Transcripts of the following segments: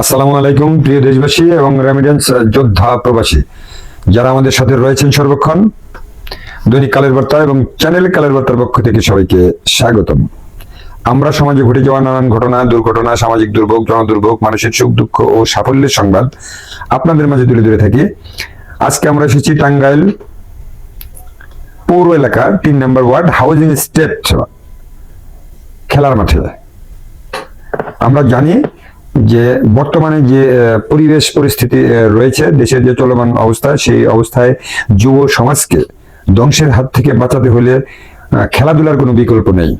আসসালামু আলাইকুম, প্রিয় দেশবাসী এবং রেমিডেন্স যোদ্ধা প্রবাসী। যারা আমাদের সাথে রয়েছেন সর্বক্ষণ, দৈনিক কালের বার্তা এবং চ্যানেল কালের বার্তার পক্ষ থেকে সবাইকে স্বাগতম। আমরা সমাজে ঘটে যাওয়া নানান ঘটনা, দুর্ঘটনা, সামাজিক দুর্ভোগ, জনদুর্ভোগ মানুষের সুখ, দুঃখ ও সাফল্যের সংবাদ আপনাদের মাঝে তুলে ধরে থাকি। আজকে আমরা এসেছি টাঙ্গাইল পৌর এলাকা তিন নম্বর ওয়ার্ড হাউজিং স্টেট খেলার মাঠে। আমরা জানি যে বর্তমানে যে পরিবেশ পরিস্থিতি রয়েছে, দেশের যে চলমান অবস্থা, সেই অবস্থায় যুব সমাজকে ধ্বংসের হাত থেকে বাঁচাতে হলে খেলাধুলার কোনো বিকল্প নেই।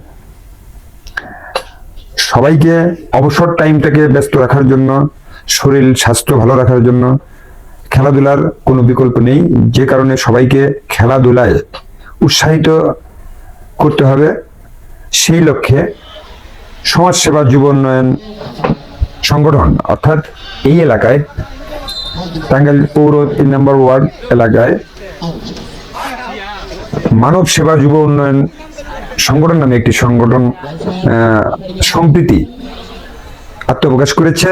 সবাইকে অবসর টাইমটাকে ব্যস্ত রাখার জন্য, শরীর, স্বাস্থ্য ভালো রাখার জন্য খেলাধুলার কোনো বিকল্প নেই। যে কারণে সবাইকে খেলাধুলায় উৎসাহিত করতে হবে। সেই লক্ষ্যে সমাজসেবা, যুব উন্নয়ন সংগঠন, অর্থাৎ এই এলাকায়, টাঙ্গাইল পৌর তিন নম্বর ওয়ার্ড এলাকায় মানব সেবা যুব উন্নয়ন সংগঠন নামে একটি সংগঠন সম্প্রীতি আত্মপ্রকাশ করেছে।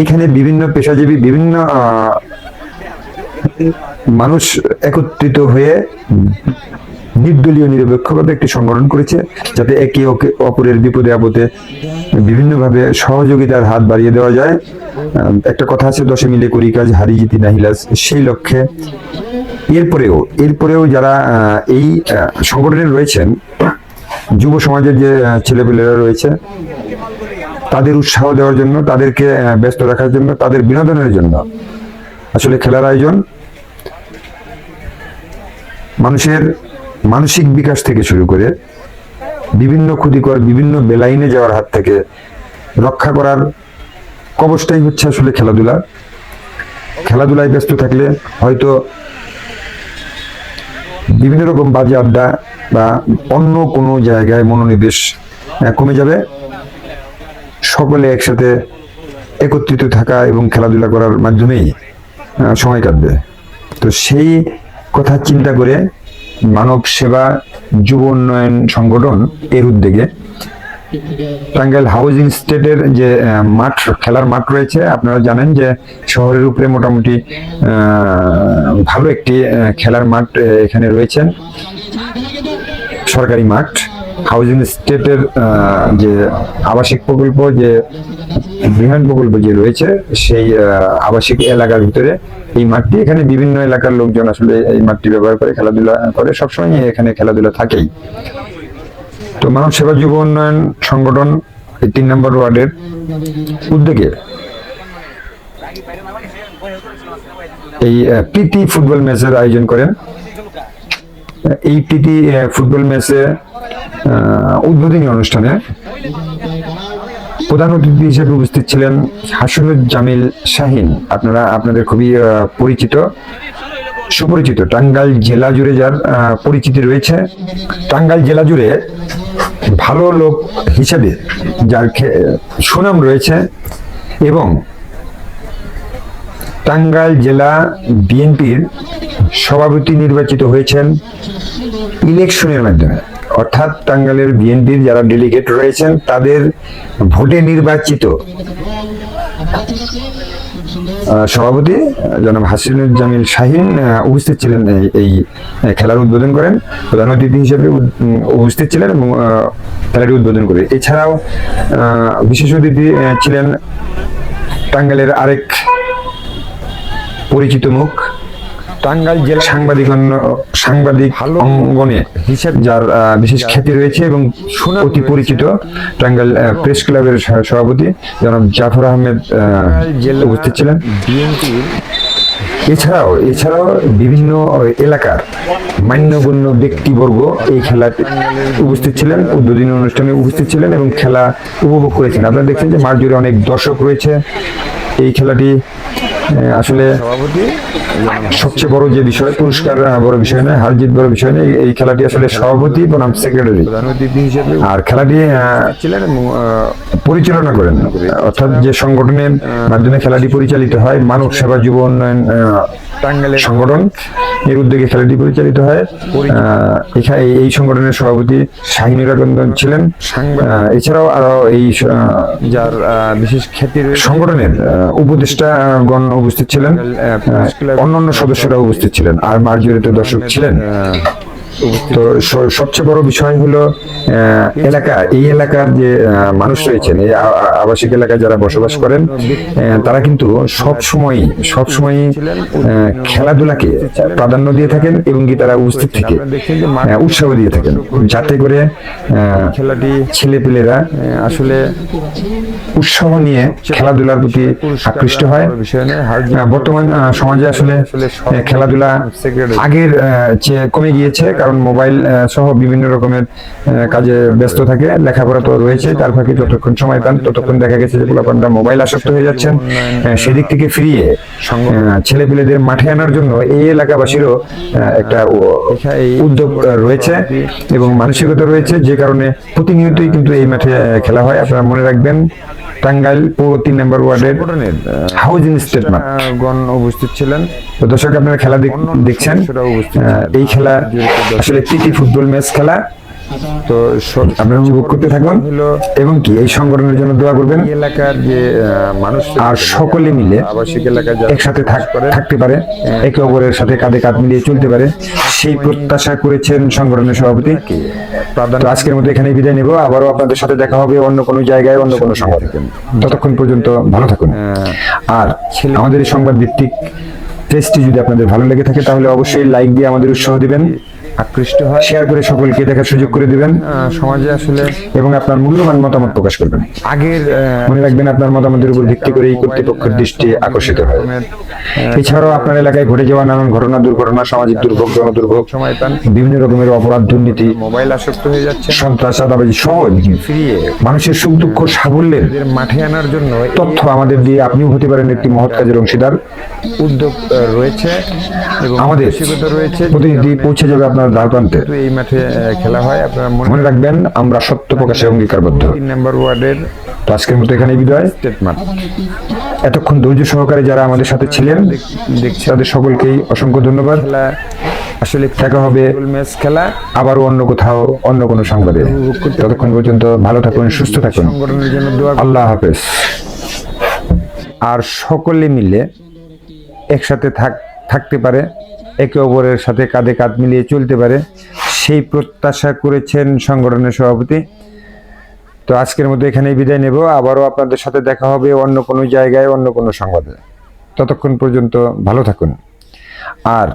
এইখানে বিভিন্ন পেশাজীবী, বিভিন্ন মানুষ একত্রিত হয়ে নির্দলীয় নিরপেক্ষভাবে একটি সংগঠন করেছে, যাতে একে ওকে অপরের বিপদে আপদে বিভিন্নভাবে সহযোগিতার হাত বাড়িয়ে দেওয়া যায়। একটা কথা আছে, দশে মিলে করি কাজ, হারি জিতি নাহিলাস সেই লক্ষ্যে এরপরেও এরপরেও যারা এই সংগঠনে রয়েছেন, যুব সমাজের যে ছেলেপেলেরা রয়েছে, তাদের উৎসাহ দেওয়ার জন্য, তাদেরকে ব্যস্ত রাখার জন্য, তাদের বিনোদনের জন্য আসলে খেলার আয়োজন। মানুষের মানসিক বিকাশ থেকে শুরু করে বিভিন্ন ক্ষতিকর, বিভিন্ন বেলাইনে যাওয়ার হাত থেকে রক্ষা করার কবচটাই হচ্ছে আসলে খেলাধুলা। খেলাধুলায় ব্যস্ত থাকলে হয়তো বিভিন্ন রকম বাজে আড্ডা বা অন্য কোনো জায়গায় মনোনিবেশ কমে যাবে। সকলে একসাথে একত্রিত থাকা এবং খেলাধুলা করার মাধ্যমেই সময় কাটবে। তো সেই কথা চিন্তা করে মানব সেবা যুব উন্নয়ন সংগঠন এর উদ্যোগে। টাঙ্গাইল হাউজিং স্টেটের যে মাঠ, খেলার মাঠ রয়েছে, আপনারা জানেন যে শহরের উপরে মোটামুটি ভালো একটি খেলার মাঠ এখানে রয়েছে। সরকারি মাঠ। হাউজিং স্টেটের যে আবাসিক প্রকল্প, যে বৃহৎ প্রকল্প যে রয়েছে, সেই আবাসিক এলাকার ভিতরে এই মাঠটি, এখানে বিভিন্ন এলাকার লোকজন আসলে এই মাঠটি ব্যবহার করে, খেলাধুলা করে, সবসময় এখানে খেলাধুলা থাকেই। তো মানব সেবা যুব উন্নয়ন সংগঠন এই তিন নম্বর ওয়ার্ডের উদ্যোগে এই প্রীতি ফুটবল ম্যাচের আয়োজন করেন। এই প্রীতি ফুটবল ম্যাচে উদ্বোধনী অনুষ্ঠানে প্রধান অতিথি হিসেবে উপস্থিত ছিলেন হাসনুজ্জামিল শাহিন। আপনারা, আপনাদের খুবই পরিচিত, সুপরিচিত। টাঙ্গাইল জেলা জুড়ে যার পরিচিতি রয়েছে, টাঙ্গাইল জেলা জুড়ে ভালো লোক হিসেবে যার সুনাম রয়েছে এবং টাঙ্গাইল জেলা বিএনপির সভাপতি নির্বাচিত হয়েছেন ইলেকশনের মাধ্যমে। অর্থাৎ টাঙ্গাইলের বিএনপির যারা ডেলিগেট রয়েছেন, তাদের ভোটে নির্বাচিত সভাপতি জনাব হাসিনুজ্জামিল শাহিন উপস্থিত ছিলেন এই- খেলার উদ্বোধন করেন। প্রধান অতিথি হিসেবে উপস্থিত ছিলেন এবং খেলাটি উদ্বোধন করে এছাড়াও বিশেষ অতিথি ছিলেন টাঙ্গাইলের আরেক পরিচিত মুখ টাঙ্গাইল জেলা সাংবাদিক সাংবাদিক অঙ্গনে হিসেবে যার বিশেষ খ্যাতি রয়েছে এবং অতি পরিচিত টাঙ্গাইল প্রেস ক্লাবের সভাপতি জনাব জাফর আহমেদ আহ, উপস্থিত ছিলেন। এছাড়াও এছাড়াও বিভিন্ন এলাকার মান্যগণ্য ব্যক্তিবর্গ এই খেলাতে উপস্থিত ছিলেন উদ্বোধনী অনুষ্ঠানে উপস্থিত ছিলেন এবং খেলা উপভোগ করেছেন। আপনারা দেখছেন যে মাঠ জুড়ে অনেক দর্শক রয়েছে। এই খেলাটি আসলে সবচেয়ে বড় যে বিষয় পুরস্কার বড় বিষয় নয় হার জিত বড় বিষয় নয় এই খেলাটি আসলে সভাপতি বনাম সেক্রেটারি আর খেলাটি ছিলেন পরিচালনা করেন। অর্থাৎ যে সংগঠনের মাধ্যমে খেলাটি পরিচালিত হয় মানব সেবা যুব উন্নয়ন টাঙ্গাইলের সংগঠন এর উদ্যোগে খেলাটি পরিচালিত হয়। এখানে এই সংগঠনের সভাপতি শাহিনুর রঞ্জন ছিলেন। এছাড়াও আরও এই যার বিশেষ খ্যাতির সংগঠনের উপদেষ্টা উপদেষ্টাগণ উপস্থিত ছিলেন। অন্যান্য সদস্যরা উপস্থিত ছিলেন। আর মার্জরিত দর্শক ছিলেন। তো সবচেয়ে বড় বিষয় হলো এলাকা এই এলাকার যে মানুষ রয়েছেন এই আবাসিক এলাকায় যারা বসবাস করেন তারা কিন্তু সব সময় সব সময় খেলাধুলাকে প্রাধান্য দিয়ে থাকেন এবং কি তারা উপস্থিত থেকে উৎসাহ দিয়ে থাকেন। যাতে করে খেলাটি ছেলেপেলেরা আহ, আসলে উৎসাহ নিয়ে খেলাধুলার প্রতি আকৃষ্ট হয়। বর্তমান সমাজে আসলে খেলাধুলা আগের চেয়ে কমে গিয়েছে কারণ মোবাইল সহ বিভিন্ন রকমের কাজে ব্যস্ত থাকে। লেখাপড়া তো রয়েছে তার ফাঁকে যতক্ষণ সময় পান ততক্ষণ দেখা গেছে যে পোলাপানরা মোবাইল আসক্ত হয়ে যাচ্ছেন। সেদিক থেকে ফিরিয়ে ছেলে পেলেদের মাঠে আনার জন্য এই এলাকাবাসীরও একটা উদ্যোগ রয়েছে এবং মানসিকতা রয়েছে। যে কারণে প্রতিনিয়তই কিন্তু এই মাঠে খেলা হয়। আপনারা মনে রাখবেন টাঙ্গাইল পৌর তিন নম্বর ওয়ার্ডের হাউজিং স্টেট মাঠ গণ উপস্থিত ছিলেন। তো দর্শক আপনারা খেলা দেখ- দেখছেন। এই খেলা আসলে প্রীতি ফুটবল ম্যাচ খেলা। তো আপনারা উপভোগ করতে থাকুন। হলো এবং কি এই সংগঠনের জন্য দোয়া করবেন। এই এলাকার যে মানুষ আর সকলে মিলে আবাসিক এলাকায় একসাথে থাক- থাকতে পারে। একে অপরের সাথে কাঁধে কাঁধ মিলিয়ে চলতে পারে। সেই প্রত্যাশা করেছেন সংগঠনের সভাপতি। তো আজকের মতো এখানে বিদায় নেব। আবারও আপনাদের সাথে দেখা হবে অন্য কোনো জায়গায় অন্য কোনো সংবাদ ততক্ষণ পর্যন্ত ভালো থাকুন। আর আমাদের এই সংবাদ ভিত্তিক টেস্টটি যদি আপনাদের ভালো লেগে থাকে তাহলে অবশ্যই লাইক দিয়ে আমাদের উৎসাহ দিবেন। আকৃষ্ট হয়। শেয়ার করে সকলকে দেখার সুযোগ করে দিবেন। সমাজে আসলে এবং আপনার মূল্যবান মতামত প্রকাশ করবেন। আগের মনে রাখবেন আপনার মতামতের উপর ভিত্তি করে এই কর্তৃপক্ষের দৃষ্টি আকর্ষিত হয়। এছাড়াও আপনার এলাকায় ঘটে যাওয়া নানান ঘটনা দুর্ঘটনা সামাজিক দুর্ভোগ জনদুর্ভোগ সময় পান। বিভিন্ন রকমের অপরাধ দুর্নীতি মোবাইল আসক্ত হয়ে যাচ্ছে। সন্ত্রাস চাঁদাবাজি সহ ফিরিয়ে মানুষের সুখ দুঃখ সাফল্যের মাঠে আনার জন্য তথ্য আমাদের দিয়ে আপনিও হতে পারেন একটি মহৎ কাজের অংশীদার। উদ্যোগ রয়েছে এবং আমাদের রয়েছে প্রতিনিধি পৌঁছে যাবে আপনার দ্বার প্রান্তে এই মাঠে খেলা হয়। আপনারা মনে রাখবেন আমরা সত্য প্রকাশে অঙ্গীকারবদ্ধ। তিন নম্বর ওয়ার্ডের তো আজকের মতো এখানে বিদায়। স্টেট মাঠ। এতক্ষণ ধৈর্য সহকারে যারা আমাদের সাথে ছিলেন দেখছি তাদের সকলকেই অসংখ্য ধন্যবাদ। আসলে দেখা হবে ম্যাচ খেলা। আবারও অন্য কোথাও অন্য কোনো সংবাদে। ততক্ষণ পর্যন্ত ভালো থাকুন সুস্থ থাকুন। সংগঠনের জন্য দোয়া আল্লাহ হাফেজ। আর সকলে মিলে একসাথে থাক থাকতে পারে, একে অপরের সাথে কাঁধে কাঁধ মিলিয়ে চলতে পারে। সেই প্রত্যাশা করেছেন সংগঠনের সভাপতি। তো আজকের মতো এখানেই বিদায় নেব। আবারও আপনাদের সাথে দেখা হবে অন্য কোনো জায়গায়, অন্য কোনো সংবাদে। ততক্ষণ পর্যন্ত ভালো থাকুন। আর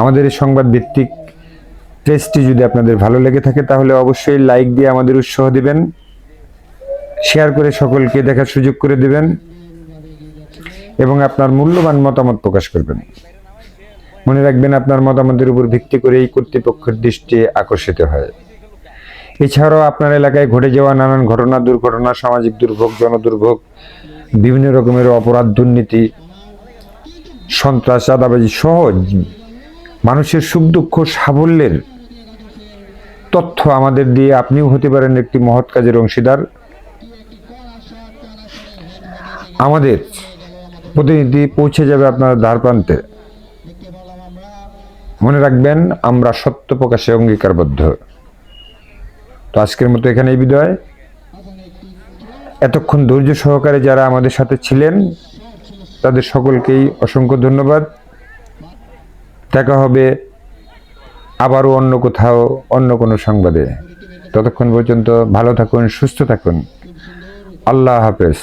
আমাদের এই সংবাদ ভিত্তিক পেজটি যদি আপনাদের ভালো লেগে থাকে, তাহলে অবশ্যই লাইক দিয়ে আমাদের উৎসাহ দিবেন, শেয়ার করে সকলকে দেখার সুযোগ করে দিবেন। এবং আপনার মূল্যবান মতামত প্রকাশ করবেন। মনে রাখবেন, আপনার মতামতের উপর ভিত্তি করে এই কর্তৃপক্ষের দৃষ্টি আকর্ষিত হয়। এছাড়াও আপনার এলাকায় ঘটে যাওয়া নানান ঘটনা, দুর্ঘটনা, সামাজিক দুর্ভোগ, জনদুর্ভোগ, বিভিন্ন রকমের অপরাধ, দুর্নীতি, সন্ত্রাস, চাঁদাবাজি সহ মানুষের সুখ দুঃখ, সাফল্যের তথ্য আমাদের দিয়ে আপনিও হতে পারেন একটি মহৎ কাজের অংশীদার। আমাদের প্রতিনিধি পৌঁছে যাবে আপনার দ্বার প্রান্তে। মনে রাখবেন, আমরা সত্য প্রকাশে অঙ্গীকারবদ্ধ। তো আজকের মতো এখানেই বিদায়। এতক্ষণ ধৈর্য সহকারে যারা আমাদের সাথে ছিলেন, তাদের সকলকেই অসংখ্য ধন্যবাদ। দেখা হবে আবারও অন্য কোথাও, অন্য কোনো সংবাদে। ততক্ষণ পর্যন্ত ভালো থাকুন, সুস্থ থাকুন। আল্লাহ হাফেজ।